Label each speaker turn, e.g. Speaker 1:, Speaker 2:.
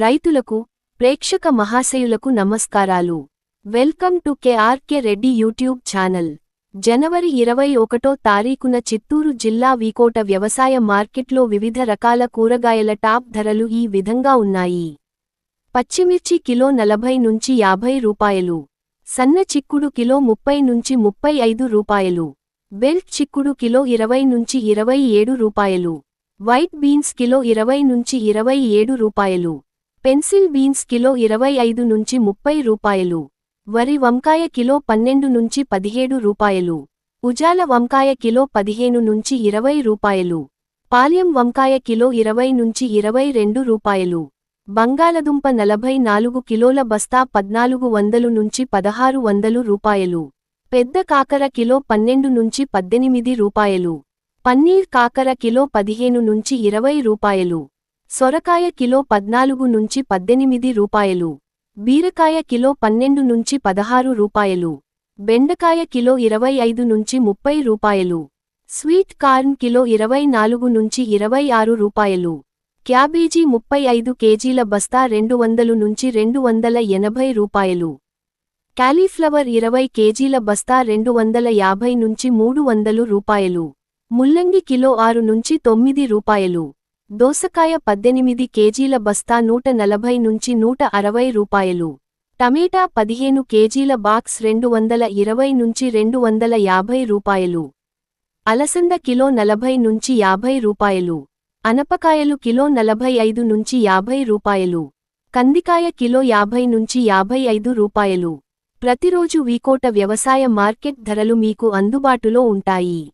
Speaker 1: రైతులకు ప్రేక్షక మహాశయులకు నమస్కారాలు. Welcome to KRK Reddy YouTube channel. జనవరి ఇరవై ఒకటో తారీఖున చిత్తూరు జిల్లా వీకోట వ్యవసాయ మార్కెట్లో వివిధ రకాల కూరగాయల టాప్ ధరలు ఈ విధంగా ఉన్నాయి. పచ్చిమిర్చి కిలో నలభై నుంచి యాభై రూపాయలు. సన్న చిక్కుడు కిలో ముప్పై నుంచి ముప్పై ఐదు రూపాయలు. బెల్ట్ చిక్కుడు కిలో ఇరవై నుంచి ఇరవై ఏడు రూపాయలు. వైట్ బీన్స్ కిలో ఇరవై నుంచి ఇరవై ఏడు రూపాయలు. పెన్సిల్ బీన్స్ కిలో ఇరవై ఐదు నుంచి ముప్పై రూపాయలు. వరి వంకాయ కిలో పన్నెండు నుంచి పదిహేడు రూపాయలు. ఉజాల వంకాయ కిలో పదిహేను నుంచి ఇరవై రూపాయలు. పాల్యం వంకాయ కిలో ఇరవై నుంచి ఇరవై రెండు రూపాయలు. బంగాళదుంప నలభై నాలుగు కిలోల బస్తా పద్నాలుగు వందలు నుంచి పదహారు వందలు రూపాయలు. పెద్ద కాకర కిలో పన్నెండు నుంచి పద్దెనిమిది రూపాయలు. పన్నీర్ కాకర కిలో పదిహేను నుంచి ఇరవై రూపాయలు. సొరకాయ కిలో పద్నాలుగు నుంచి పద్దెనిమిది రూపాయలు. బీరకాయ కిలో పన్నెండు నుంచి పదహారు రూపాయలు. బెండకాయ కిలో ఇరవై ఐదు నుంచి ముప్పై రూపాయలు. స్వీట్ కార్న్ కిలో ఇరవై నాలుగు నుంచి ఇరవై ఆరు రూపాయలు. క్యాబేజీ ముప్పై ఐదు కేజీల బస్తా రెండు వందలు నుంచి రెండు వందల ఎనభై రూపాయలు. కాలీఫ్లవర్ ఇరవై కేజీల బస్తా రెండు వందల యాభై నుంచి మూడు వందలు రూపాయలు. ముల్లంగి కిలో ఆరు నుంచి తొమ్మిది రూపాయలు. దోసకాయ పద్దెనిమిది కేజీల బస్తా నూట నలభై నుంచి నూట అరవై రూపాయలు. టమేటా పదిహేను కేజీల బాక్స్ రెండు వందల ఇరవై నుంచి రెండు వందల యాభై రూపాయలు. అలసంద కిలో నలభై నుంచి యాభై రూపాయలు. అనపకాయలు కిలో నలభై ఐదు నుంచి యాభై రూపాయలు. కందికాయ కిలో యాభై నుంచి యాభై ఐదు రూపాయలు. ప్రతిరోజు వీకోట వ్యవసాయ మార్కెట్ ధరలు మీకు అందుబాటులో ఉంటాయి.